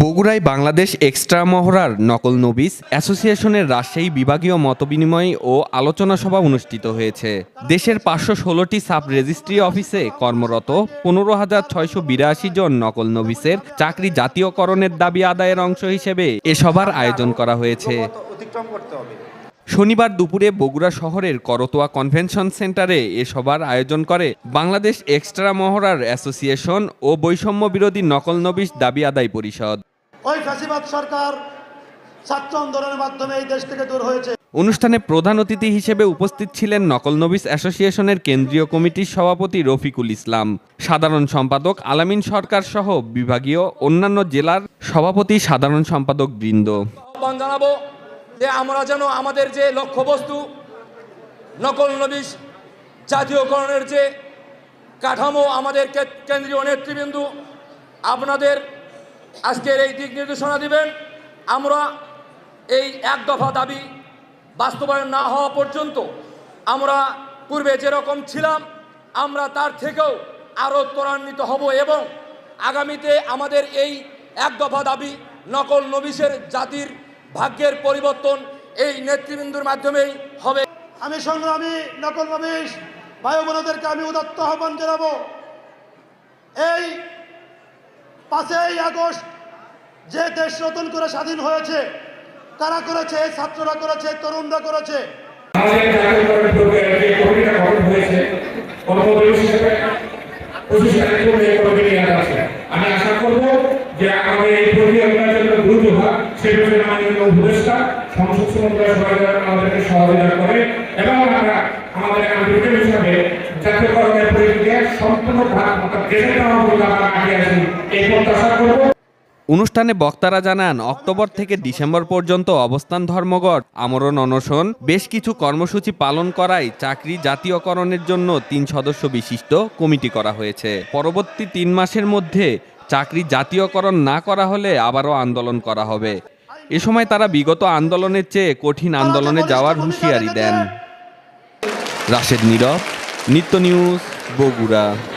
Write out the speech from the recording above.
বগুড়ায় বাংলাদেশ এক্সট্রা মহড়ার নকল নবিস অ্যাসোসিয়েশনের রাজশাহী বিভাগীয় মতবিনিময় ও আলোচনা সভা অনুষ্ঠিত হয়েছে। দেশের পাঁচশো ষোলোটি সাব রেজিস্ট্রি অফিসে কর্মরত পনেরো হাজার ছয়শো বিরাশি জন নকল নবিসের চাকরি জাতীয়করণের দাবি আদায়ের অংশ হিসেবে এ সভার আয়োজন করা হয়েছে। শনিবার দুপুরে বগুড়া শহরের করতোয়া কনভেনশন সেন্টারে এ সভার আয়োজন করে বাংলাদেশ এক্সট্রা মহড়ার অ্যাসোসিয়েশন ও বৈষম্য বিরোধী নকল নবিশ দাবি আদায় পরিষদ। ওই ফ্যাসিবাদ সরকার ছাত্র আন্দোলনের মাধ্যমে এই দেশ থেকে দূর হয়েছে। অনুষ্ঠানে প্রধান অতিথি হিসেবে উপস্থিত ছিলেন নকল নবিস অ্যাসোসিয়েশনের কেন্দ্রীয় কমিটির সভাপতি রফিকুল ইসলাম। সাধারণ সম্পাদক আলামিন সরকার সহ বিভাগীয় অন্যান্য জেলার সভাপতি সাধারণ সম্পাদক বৃন্দ। জানাব যে আমরা যেন আমাদের যে লক্ষ্যবস্তু নকল নবিশ জাতীয়করণের যে কাঠামো আমাদের কেন্দ্রীয় নেতৃবৃন্দ আপনাদের আজকের এই দিক নির্দেশনা দিবেন, আমরা এই এক দফা দাবি বাস্তবায়ন না হওয়া পর্যন্ত আমরা পূর্বে যেরকম ছিলাম, আমরা তার থেকেও আরও ত্বরান্বিত হব এবং আগামীতে আমাদের এই এক দফা দাবি নকল নবিশের জাতির ভাগ্যের পরিবর্তন এই নেতৃবৃন্দুর মাধ্যমেই হবে। আমি সংগ্রামী নকল নবিশ ভাই বোনদেরকে আমি উদাত্ত আহ্বান জানাব। এই পাঁচই আগস্ট যে দেশ নতুন করে স্বাধীন হয়েছে কারা করেছে ছাত্ররা করেছে তরুণরা করেছে? আমি আশা করব যে আমাদের এই হয় জন্য মাননীয় উপদেষ্টা, সংসদ আমাদেরকে সহযোগিতা করে এবং আমরা আমাদের হিসাবে জাতীয়করণের প্রক্রিয়া সম্পূর্ণ দেশের আমরা আগে আসি এই প্রত্যাশা করব। অনুষ্ঠানে বক্তারা জানান, অক্টোবর থেকে ডিসেম্বর পর্যন্ত অবস্থান ধর্মঘট, আমরণ অনশন, বেশ কিছু কর্মসূচি পালন করায় চাকরি জাতীয়করণের জন্য তিন সদস্য বিশিষ্ট কমিটি করা হয়েছে। পরবর্তী তিন মাসের মধ্যে চাকরি জাতীয়করণ না করা হলে আবারও আন্দোলন করা হবে। এ সময় তারা বিগত আন্দোলনের চেয়ে কঠিন আন্দোলনে যাওয়ার হুঁশিয়ারি দেন। রাশেদ নীরব নিত্য নিউজ বগুড়া।